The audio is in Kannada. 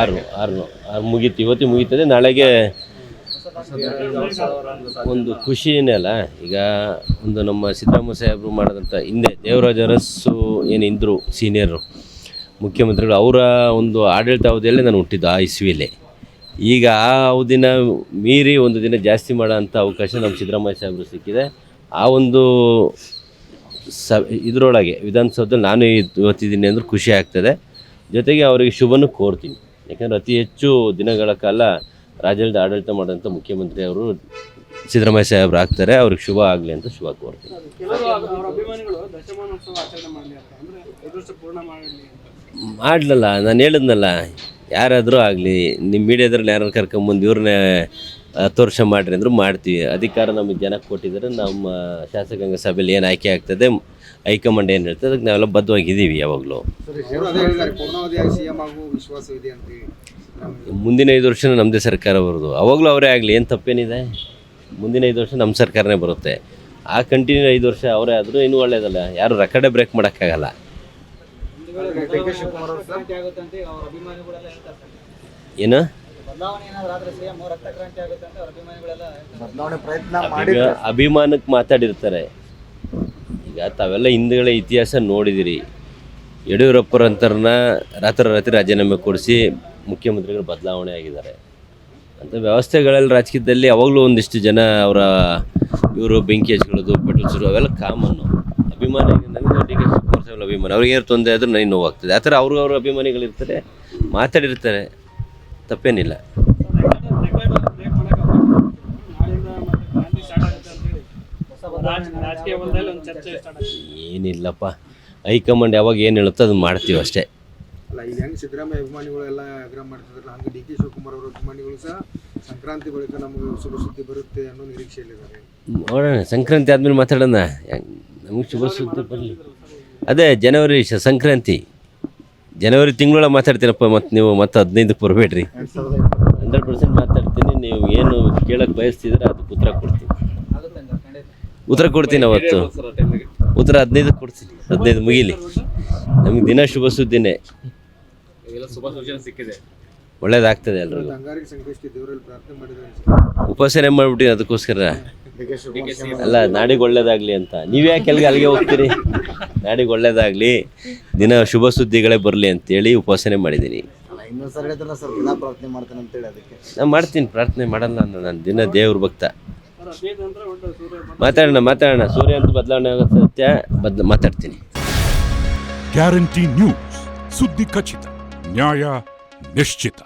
ಆರು ಆರು ಆರು ಮುಗೀತು ಇವತ್ತಿಗೆ ಮುಗೀತದೆ. ನಾಳೆಗೆ ಒಂದು ಖುಷಿನೇ ಅಲ್ಲ, ಈಗ ಒಂದು ನಮ್ಮ ಸಿದ್ದರಾಮಯ್ಯ ಸಾಹೇಬರು ಮಾಡಿದಂಥ ಹಿಂದೆ ದೇವರಾಜ ಏನು ಇದ್ದರು ಸೀನಿಯರು ಮುಖ್ಯಮಂತ್ರಿಗಳು, ಅವರ ಒಂದು ಆಡಳಿತ ಅವಧಿಯಲ್ಲೇ ನಾನು ಹುಟ್ಟಿದ್ದು ಆ ಇಸ್ವಿಯಲ್ಲಿ. ಈಗ ಆ ಅವಧಿನ ಮೀರಿ ಒಂದು ದಿನ ಜಾಸ್ತಿ ಮಾಡೋ ಅಂಥ ಅವಕಾಶ ನಮ್ಮ ಸಿದ್ದರಾಮಯ್ಯ ಸಾಹೇಬರು ಸಿಕ್ಕಿದೆ. ಆ ಒಂದು ಸ, ಇದರೊಳಗೆ ವಿಧಾನಸೌಧದಲ್ಲಿ ನಾನು ಇವತ್ತಿದ್ದೀನಿ ಅಂದ್ರೆ ಖುಷಿ ಆಗ್ತದೆ. ಜೊತೆಗೆ ಅವರಿಗೆ ಶುಭನೂ ಕೋರ್ತೀನಿ. ಯಾಕಂದರೆ ಅತಿ ಹೆಚ್ಚು ದಿನಗಳ ಕಾಲ ರಾಜ್ಯದ ಆಡಳಿತ ಮಾಡಿದಂಥ ಮುಖ್ಯಮಂತ್ರಿ ಅವರು ಸಿದ್ದರಾಮಯ್ಯ ಸಾಹೇಬ್ರು ಆಗ್ತಾರೆ. ಅವ್ರಿಗೆ ಶುಭ ಆಗಲಿ ಅಂತ ಶುಭ ಕೋರ್ತೀನಿ. ಮಾಡಲಲ್ಲ, ನಾನು ಹೇಳಿದ್ನಲ್ಲ, ಯಾರಾದರೂ ಆಗಲಿ ನಿಮ್ಮ ಮೀಡಿಯಾದ್ರಲ್ಲಿ ಯಾರನ್ನು ಕರ್ಕೊಂಬಂದು ಇವ್ರನ್ನೇ ಹತ್ತು ವರ್ಷ ಮಾಡಿರಿ ಅಂದರೂ ಮಾಡ್ತೀವಿ. ಅಧಿಕಾರ ನಮಗೆ ಜನಕ್ಕೆ ಕೊಟ್ಟಿದ್ರೆ ನಮ್ಮ ಶಾಸಕಾಂಗ ಸಭೆಯಲ್ಲಿ ಏನು ಆಯ್ಕೆ ಆಗ್ತದೆ ಹೈಕಮಾಂಡ್ ಏನು ಹೇಳ್ತದೆ ಅದಕ್ಕೆ ನಾವೆಲ್ಲ ಬದ್ಧವಾಗಿದ್ದೀವಿ ಯಾವಾಗಲೂ. ಮುಂದಿನ ಐದು ವರ್ಷ ನಮ್ಮದೇ ಸರ್ಕಾರ ಬರೋದು. ಅವಾಗಲೂ ಅವರೇ ಆಗಲಿ ಏನು ತಪ್ಪೇನಿದೆ? ಮುಂದಿನ ಐದು ವರ್ಷ ನಮ್ಮ ಸರ್ಕಾರನೇ ಬರುತ್ತೆ. ಆ ಕಂಟಿನ್ಯೂ ಐದು ವರ್ಷ ಅವರೇ ಆದರೂ ಇನ್ನೂ ಒಳ್ಳೆಯದಲ್ಲ ಯಾರು ರೆಕಾರ್ಡೇ ಬ್ರೇಕ್ ಮಾಡೋಕ್ಕಾಗಲ್ಲ. ಏನು? ಬದಲಾವಣೆ ಏನಾದ್ರು ಆದ್ರೆ ಸಿಎಂ ರಕ್ತ ಕ್ರಾಂತಿ ಆಗುತ್ತೆ ಅಂತ ಅವ್ರ ಅಭಿಮಾನಿಗಳೆಲ್ಲ ಬದಲಾವಣೆ ಪ್ರಯತ್ನ ಅಭಿಮಾ- ಮಾಡಿದ್ರೆ. ಅಭಿಮಾನಕ್ಕೆ ಮಾತಾಡಿರ್ತಾರೆ. ಈಗ ತಾವೆಲ್ಲ ಹಿಂದುಗಡೆ ಇತಿಹಾಸ ನೋಡಿದಿರಿ. ಯಡಿಯೂರಪ್ಪರಂತರನ್ನ ರಾತ್ರಿ ರಾತ್ರಿ ರಾಜೀನಾಮೆ ಕೊಡಿಸಿ ಮುಖ್ಯಮಂತ್ರಿಗಳು ಬದಲಾವಣೆ ಆಗಿದ್ದಾರೆ. ಅಂಥ ವ್ಯವಸ್ಥೆಗಳಲ್ಲಿ ರಾಜಕೀಯದಲ್ಲಿ ಅವಾಗಲೂ ಒಂದಿಷ್ಟು ಜನ ಅವರ ಇವರು ಬೆಂಕಿ ಹಚ್ಕೊಳ್ಳೋದು ಪೆಟ್ರೋಲ್ ಸುರು ಅವೆಲ್ಲ ಕಾಮನ್ನು ಅಭಿಮಾನ ನನಗೆ ಡಿ ಕೆ ಶಿವಕುಮಾರ್ ಅಭಿಮಾನ. ಅವ್ರಿಗೆ ಏನು ತೊಂದರೆ ಆದರೂ ನನಗೆ ನೋವಾಗ್ತದೆ. ಆ ಥರ ಅವ್ರು ಅವ್ರ ಅಭಿಮಾನಿಗಳಿರ್ತಾರೆ ಮಾತಾಡಿರ್ತಾರೆ. ತಪ್ಪೇನಿಲ್ಲ. ಏನಿಲ್ಲಪ್ಪ. ಹೈಕಮಾಂಡ್ ಯಾವಾಗ ಏನು ಹೇಳುತ್ತೋ ಅದನ್ನ ಮಾಡ್ತೀವಿ ಅಷ್ಟೇ. ಅಲ್ಲ ಈಗ ಹೆಂಗ್ ಸಿದ್ದರಾಮಯ್ಯ ಅಭಿಮಾನಿಗಳು ಆಗ್ರಹ ಮಾಡ್ತಿದ್ರಲ್ಲ ಹಂಗೆ ಡಿ ಕೆ ಶಿವಕುಮಾರ್ ಅವರ ಅಭಿಮಾನಿಗಳು ಸಹ ಸಂಕ್ರಾಂತಿ ಬಳಿಕ ನಮಗೆ ಶುಭ ಸುದ್ದಿ ಬರುತ್ತೆ ಅನ್ನೋ ನಿರೀಕ್ಷೆಯಲ್ಲಿದ್ದಾರೆ ನೋಡೋಣ ಸಂಕ್ರಾಂತಿ ಆದ್ಮೇಲೆ ಮಾತಾಡೋಣ. ನಮಗೆ ಶುಭ ಸುದ್ದಿ ಬರಲಿ. ಅದೇ ಜನವರಿ ಸಂಕ್ರಾಂತಿ. ಜನವರಿ ತಿಂಗಳ ಮಾತಾಡ್ತೀನಪ್ಪ, ಮತ್ತು ನೀವು ಮತ್ತೆ ಹದಿನೈದಕ್ಕೆ ಬರಬೇಡ್ರಿ. ಹಂಡ್ರೆಡ್ ಪರ್ಸೆಂಟ್ ಮಾತಾಡ್ತೀನಿ, ನೀವು ಏನು ಕೇಳಕ್ಕೆ ಬಯಸ್ತಿದ್ರೆ ಅದಕ್ಕೆ ಉತ್ತರ ಕೊಡ್ತೀನಿ. ಉತ್ತರ ಕೊಡ್ತೀನಿ ಅವತ್ತು. ಉತ್ತರ ಹದಿನೈದಕ್ಕೆ ಕೊಡ್ತೀನಿ, ಹದಿನೈದು ಮುಗಿಲಿ. ನಮಗೆ ದಿನ ಶುಭ ಸುದ್ದಿನೇ. ಒಳ್ಳೇದಾಗ್ತದೆ ಎಲ್ರಿಗೂ. ಉಪಾಸನೆ ಮಾಡಿಬಿಟ್ಟಿ ಅದಕ್ಕೋಸ್ಕರ. ಅಲ್ಲ, ನಾಡಿಗೆ ಒಳ್ಳೇದಾಗ್ಲಿ ಅಂತ. ನೀವ್ಯಾಕೆ ಎಲ್ಲಿಗೆ ಅಲ್ಲಿಗೆ ಹೋಗ್ತೀರಿ? ನಾಡಿಗೆ ಒಳ್ಳೇದಾಗ್ಲಿ. ದಿನ ಶುಭ ಸುದ್ದಿಗಳೇ ಬರಲಿ ಅಂತೇಳಿ ಉಪಾಸನೆ ಮಾಡಿದ್ದೀನಿ. ಅಲ್ಲ ಇನ್ನೊಂದು ಸಲ ಹೇಳಿದ್ರೆ ಸರ್ ದಿನ ಪ್ರಾರ್ಥನೆ ಮಾಡ್ತೇನೆ ಅಂತೇಳಿ ಅದಕ್ಕೆ. ನಾನು ಮಾಡ್ತೀನಿ ಪ್ರಾರ್ಥನೆ ಮಾಡಲ್ಲ ನಾನು ನಾನು ದಿನ ದೇವ್ರ ಭಕ್ತ. ಮಾತಾಡೋಣ ಮಾತಾಡೋಣ. ಸೂರ್ಯ ಅಂತ ಬದಲಾವಣೆ ಆಗುತ್ತೆ ಸತ್ಯ ಬದ್ ಮಾತಾಡ್ತೀನಿ. ಗ್ಯಾರಂಟಿ ನ್ಯೂಸ್ ಸುದ್ದಿ ಖಚಿತ ನ್ಯಾಯ ನಿಶ್ಚಿತ.